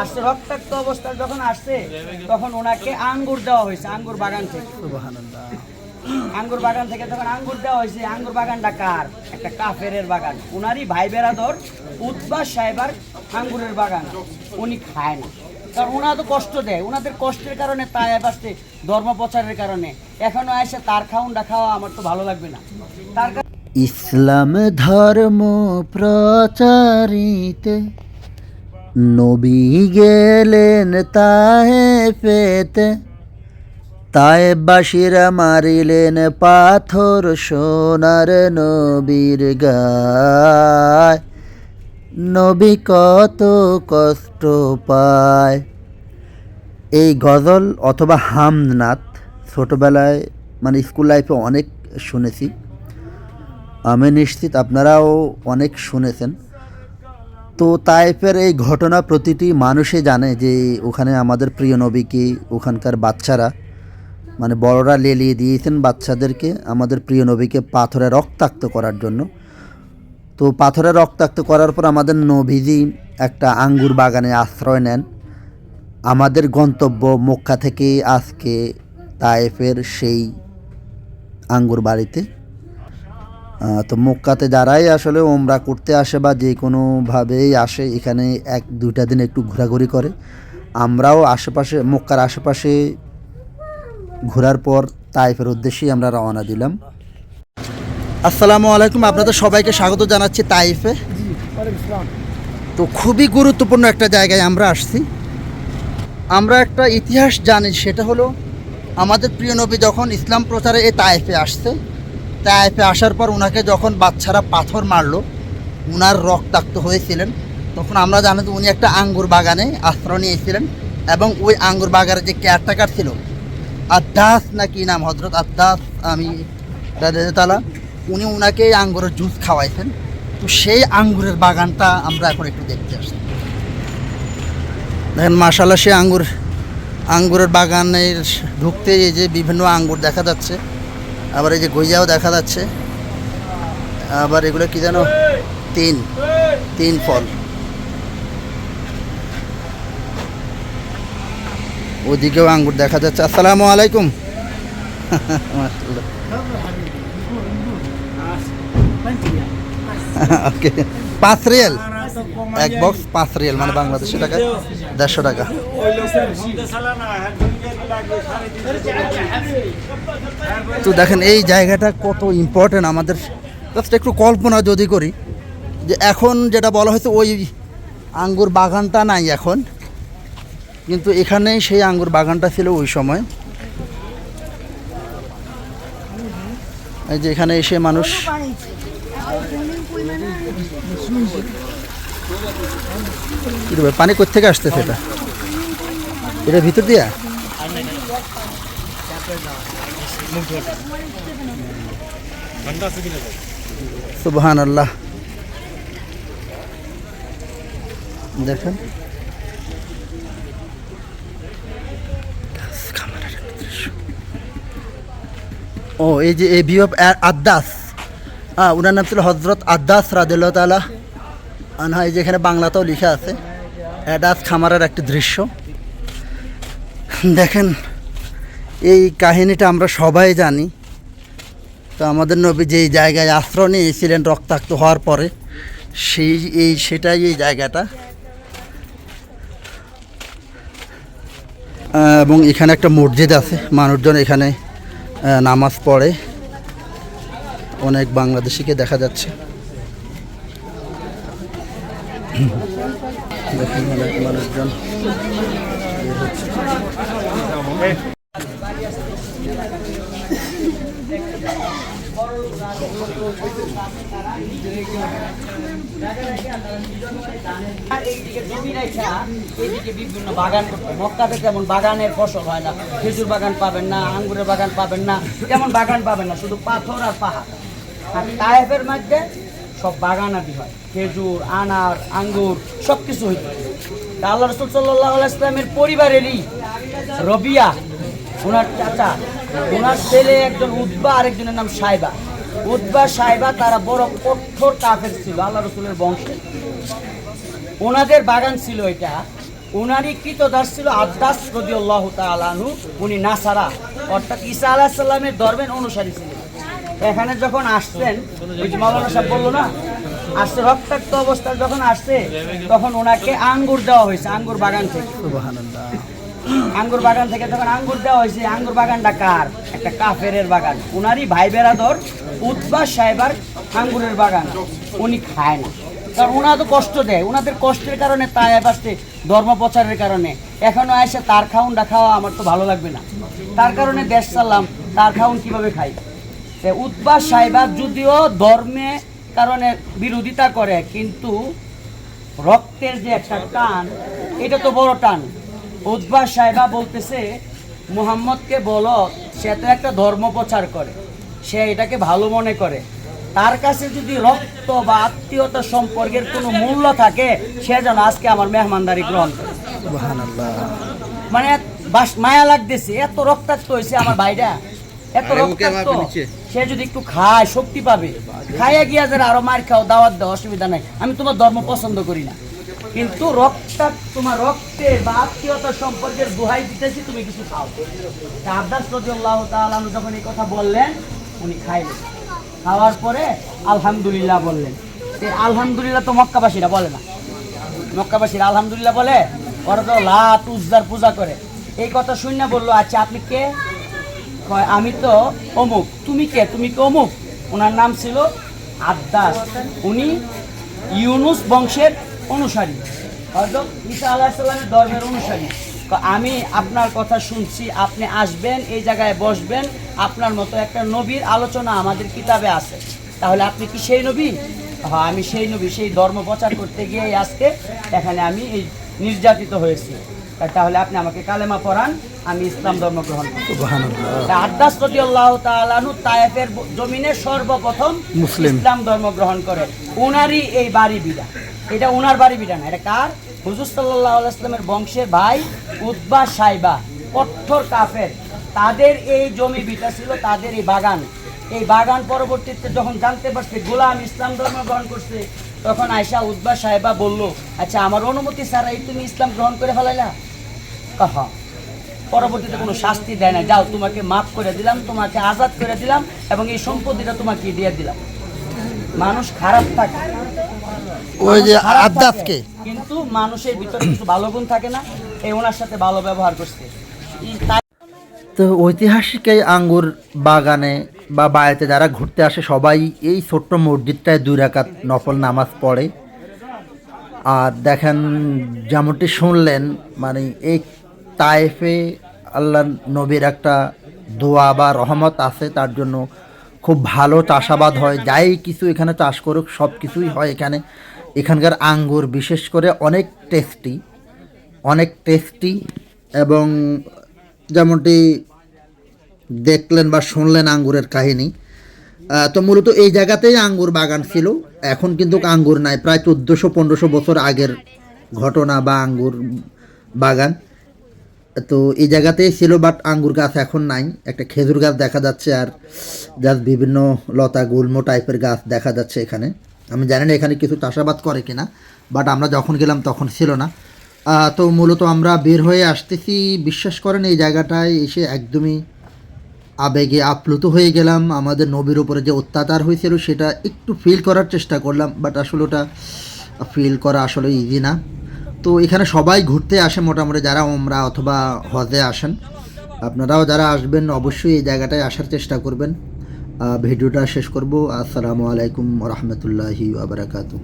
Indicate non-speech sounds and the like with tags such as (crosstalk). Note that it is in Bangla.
আসছে রক্তাক্ত অবস্থায় যখন আসছে তখন ওনাকে আঙ্গুর দেওয়া হয়েছে আঙ্গুর বাগান থেকে। আঙ্গুর বাগান থেকে তখন আঙ্গুর দেওয়া হয়েছে আঙ্গুর বাগানটা কার? একটা কাফেরের বাগান। উনারই ভাই বেরাদর উদ্বাস সাহেবার আঙ্গুরের বাগান। উনি খায় না। কারণ ওনারা তো কষ্ট দেয়। ওনাদের কষ্টের কারণে তাই আসছে ধর্ম প্রচারের কারণে। এখনও এসে তার খাউনটা খাওয়া আমার তো ভালো লাগবে না। তার কারণে ইসলাম ধর্ম প্রচারিতে নবী গেলেন তাহে পেতে তাই বাসিরা মারিলেন পাথর সোনার নবীর গায়। নবী কত কষ্ট পায়। এই গজল অথবা হামনাথ ছোটোবেলায় মানে স্কুল লাইফে অনেক শুনেছি। আমি নিশ্চিত আপনারাও অনেক শুনেছেন। তো তাইফের এই ঘটনা প্রতিটি মানুষে জানে যে ওখানে আমাদের প্রিয় নবীকে ওখানকার বাচ্চারা মানে বড়রা লেলিয়ে দিয়েছেন বাচ্চাদেরকে আমাদের প্রিয় নবীকে পাথরে রক্তাক্ত করার জন্য। তো পাথরে রক্তাক্ত করার পর আমাদের নবীজি একটা আঙ্গুর বাগানে আশ্রয় নেন। আমাদের গন্তব্য মক্কা থেকে আজকে তায়েফের সেই আঙ্গুর বাড়িতে। তো মক্কাতে যারাই আসলে ওমরা করতে আসে বা যে কোনোভাবেই আসে, এখানে এক দুইটা দিন একটু ঘোরাঘুরি করে। আমরাও আশেপাশে, মক্কার আশেপাশে ঘোরার পর তাইফের উদ্দেশ্যেই আমরা রওনা দিলাম। আসসালামু আলাইকুম, আপনাদের সবাইকে স্বাগত জানাচ্ছি তাইফে। তো খুবই গুরুত্বপূর্ণ একটা জায়গায় আমরা আসছি। আমরা একটা ইতিহাস জানি, সেটা হলো আমাদের প্রিয় নবী যখন ইসলাম প্রচারে এ তায়েফে আসছে তায়েফে আসার পর ওনাকে যখন বাচ্চারা পাথর মারলো, উনার রক্তাক্ত হয়েছিলেন। তখন আমরা জানি যে উনি একটা আঙ্গুর বাগানে আশ্রয় নিয়েছিলেন এবং ওই আঙ্গুর বাগানের যে কেয়ারটেকার ছিল আদাস না কি নাম হজরত আদাস আমি তালা উনি ওনাকে আঙ্গুরের জুস খাওয়াইছেন। তো সেই আঙ্গুরের বাগানটা আমরা এখন একটু দেখতে আসছি দেখেন মাশাল্লাহ সে আঙ্গুর, আঙ্গুরের বাগানের ঢুকতে এই যে বিভিন্ন আঙ্গুর দেখা যাচ্ছে। আবার এই যে গইয়াও দেখা যাচ্ছে। আবার এগুলো কি যেন? তিন। তিন ফল। ওদিকেও আঙ্গুর দেখা যাচ্ছে। আসসালামু আলাইকুম। (laughs) ওকে। পাঁচ রিয়াল? এক বক্স পাঁচ রিয়াল মানে বাংলাদেশি টাকা, দেড়শো টাকা। তো দেখেন এই জায়গাটা কত ইম্পর্টেন্ট আমাদের জাস্ট একটু কল্পনা যদি করি, যে এখন যেটা বলা হয়েছে ওই আঙ্গুর বাগানটা নাই এখন, কিন্তু এখানেই সেই আঙ্গুর বাগানটা ছিল ওই সময়। এই যে এখানে এসে মানুষ পানি কোথেকে আসতেছে এটা? এটা ভিতর দিয়া? সুবহান আল্লাহ দেখেন ও, এই যে এ ভিউ অফ আদাস হ্যাঁ ওনার নাম ছিল হজরত আদাস রাদিল্লাহ তালা আনহা এই যেখানে বাংলাতেও লেখা আছে। অ্যাডাস খামারের একটি দৃশ্য। দেখেন, এই কাহিনীটা আমরা সবাই জানি। তো আমাদের নবী যেই জায়গায় আশ্রয় নিয়েছিলেন রক্তাক্ত হওয়ার পরে, সেই, এই, সেটাই এই জায়গাটা। এবং এখানে একটা মসজিদ আছে। মানুষজন এখানে নামাজ পড়ে। অনেক বাংলাদেশিকে দেখা যাচ্ছে। মানুষজন। বাগান মক্কাতে বাগানের ফসল হয় না, খেজুর বাগান পাবেন না আঙ্গুরের বাগান পাবেন না, তেমন বাগান পাবেন না, শুধু পাথর আর পাহাড়। আর তায়েফের মধ্যে সব বাগান আদি হয়। খেজুর, আনার, আঙ্গুর সব কিছু হইত আল্লাহ রসুল সাল্লাহ ইসলামের পরিবারেরই রবিয়া, ওনার চাচা, ওনার ছেলে একজন উদ্বা আরেকজনের নাম সাইবা। উদ্বা সাইবা তারা বড় কঠোর কাফের ছিল, আল্লাহ রসুলের বংশে। ওনাদের বাগান ছিল এটা। উনারই কৃতদাস ছিল আদাস রদিউল্লাহ তালানু উনি নাসারা, অর্থাৎ ঈসা আলাহ সাল্লামের ধর্মের অনুসারী ছিলেন। এখানে যখন আসছেন মাওলানা সাহেব বলল না আসছে রক্তাক্ত অবস্থায় যখন আসছে তখন ওনাকে আঙ্গুর দেওয়া হয়েছে আঙ্গুর বাগান থেকে। আঙ্গুর বাগান থেকে যখন আঙ্গুর দেওয়া হয়েছে আঙ্গুর বাগানটা কার? একটা কাফেরের বাগান। উনারই ভাই বেরাদর উৎবাস সাহেবার আঙ্গুরের বাগান। উনি খায় না। কারণ ওনা তো কষ্ট দেয়। ওনাদের কষ্টের কারণে তাই আসছে ধর্ম প্রচারের কারণে। এখনও এসে তার খাউনটা খাওয়া আমার তো ভালো লাগবে না। তার কারণে দেশ চাললাম তার খাউন কীভাবে খাই? উৎবাস সাহেবা যদিও ধর্মে কারণে বিরোধিতা করে কিন্তু রক্তের যে একটা টান এটা তো বড় টান। উদ্বাস সাহেবা বলতেছে মুহাম্মদকে বলো সে তো একটা ধর্ম প্রচার করে সে এটাকে ভালো মনে করে। তার কাছে যদি রক্ত বা আত্মীয়তা সম্পর্কের কোনো মূল্য থাকে সে যেন আজকে আমার মেহমানদারি গ্রহণ করে। মানে বাস মায়া লাগতেছে এত রক্তাক্ত হয়েছে আমার ভাইরা। এত রক্তাক্ত। সে যদি একটু খায়, শক্তি পাবে। খাইয়া গিয়া যারা আরও মার খাও, দাওয়াত দাও, অসুবিধা নাই। আমি তোমার ধর্ম পছন্দ করি না। কিন্তু রক্তাক তোমার রক্তের বা আত্মীয়তা সম্পর্কের দোহাই দিতেছি, তুমি কিছু খাও। তা আব্বাস রাদিয়াল্লাহু তাআলা যখন এই কথা বললেন, উনি খাইলেন। খাওয়ার পরে আলহামদুলিল্লাহ বললেন। এই আলহামদুলিল্লাহ তো মক্কাবাসীরা বলে না। মক্কাবাসীরা আলহামদুলিল্লাহ বলে, ওরা তো লাত উজ্জার পূজা করে। এই কথা শুনে বলল আচ্ছা আপনি কে? কয়, আমি তো অমুক। তুমি কে? তুমি কি অমুক? ওনার নাম ছিল আব্দাস। উনি ইউনুস বংশের অনুসারী। হয়তো ঈসা আলাহ সাল্লামের ধর্মের অনুসারী। আমি আপনার কথা শুনছি, আপনি আসবেন, এই জায়গায় বসবেন। আপনার মতো একটা নবীর আলোচনা আমাদের কিতাবে আছে। তাহলে আপনি কি সেই নবী? হ্যাঁ আমি সেই নবী, সেই ধর্ম প্রচার করতে গিয়ে আজকে এখানে আমি এই নির্যাতিত হয়েছি। তাহলে আপনি আমাকে কালেমা পড়ান আমি ইসলাম ধর্ম গ্রহণ আদাস রাদিয়াল্লাহু তায়েফের জমিনে সর্বপ্রথম মুসলিম। ইসলাম ধর্ম গ্রহণ করে। উনারই এই বাড়ি বিড়া। এটা উনার বাড়ি বিড়া না এটা কার? হুজুর সাল্লাল্লাহু আলাইহি বংশের ভাই উতবা সাইবা কঠোর কাফের। তাদের এই জমি বিটা ছিল তাদের এই বাগান। এই বাগান পরবর্তীতে যখন জানতে পারছে গোলাম ইসলাম ধর্ম গ্রহণ করছে তখন আয়সা উদ্বা সাহেবা বলল আচ্ছা আমার অনুমতি ছাড়াই তুমি ইসলাম গ্রহণ করে ফেলাইলা? কাহা পরবর্তীতে কোনো শাস্তি দেয় না যাও তোমাকে মাফ করে দিলাম তোমাকে আজাদ করে দিলাম এবং এই সম্পত্তিটা তোমাকে দিয়ে দিলাম। মানুষ খারাপ থাকে। ওই যে থাকে, কিন্তু মানুষের ভিতরে কিছু ভালো গুণ থাকে না। এই ওনার সাথে ভালো ব্যবহার করছে। তাই তো ঐতিহাসিক এই আঙ্গুর বাগানে বা বাড়িতে যারা ঘুরতে আসে, সবাই এই ছোট্ট মসজিদটায় দুই রাকাত নফল নামাজ পড়ে। আর দেখেন, যেমনটি শুনলেন মানে এই তায়েফে আল্লাহ নবীর একটা দোয়া বা রহমত আছে, তার জন্য খুব ভালো চাষাবাদ হয়। যাই কিছু এখানে চাষ করুক, সব কিছুই হয় এখানে। এখানকার আঙ্গুর বিশেষ করে অনেক টেস্টি অনেক টেস্টি এবং যেমনটি দেখলেন বা শুনলেন আঙ্গুরের কাহিনী। তো মূলত এই জায়গাতেই আঙ্গুর বাগান ছিল। এখন কিন্তু আঙ্গুর নাই, প্রায় চোদ্দোশো, পনেরোশো বছর আগের ঘটনা বা আঙ্গুর বাগান। তো এই জায়গাতেই ছিল বাট আঙ্গুর গাছ এখন নাই। একটা খেজুর গাছ দেখা যাচ্ছে আর জাস্ট বিভিন্ন লতা, গুল্ম টাইপের গাছ দেখা যাচ্ছে এখানে। আমি জানি না এখানে কিছু চাষাবাদ করে কিনা বাট আমরা যখন গেলাম তখন ছিল না। তো মূলত আমরা বের হয়ে আসতেছি। বিশ্বাস করেন এই জায়গাটায় এসে একদমই আবেগে আপ্লুত হয়ে গেলাম। আমাদের নবীর উপরে যে অত্যাচার হয়েছিল, সেটা একটু ফিল করার চেষ্টা করলাম বাট আসলে ওটা ফিল করা আসলে ইজি না। তো এখানে সবাই ঘুরতে আসে মোটামুটি, যারা ওমরা অথবা হজে আসেন। আপনারাও যারা আসবেন, অবশ্যই এই জায়গাটায় আসার চেষ্টা করবেন। ভিডিওটা শেষ করব। আসসালামু আলাইকুম রহমতুল্লাহি আবরাকাতু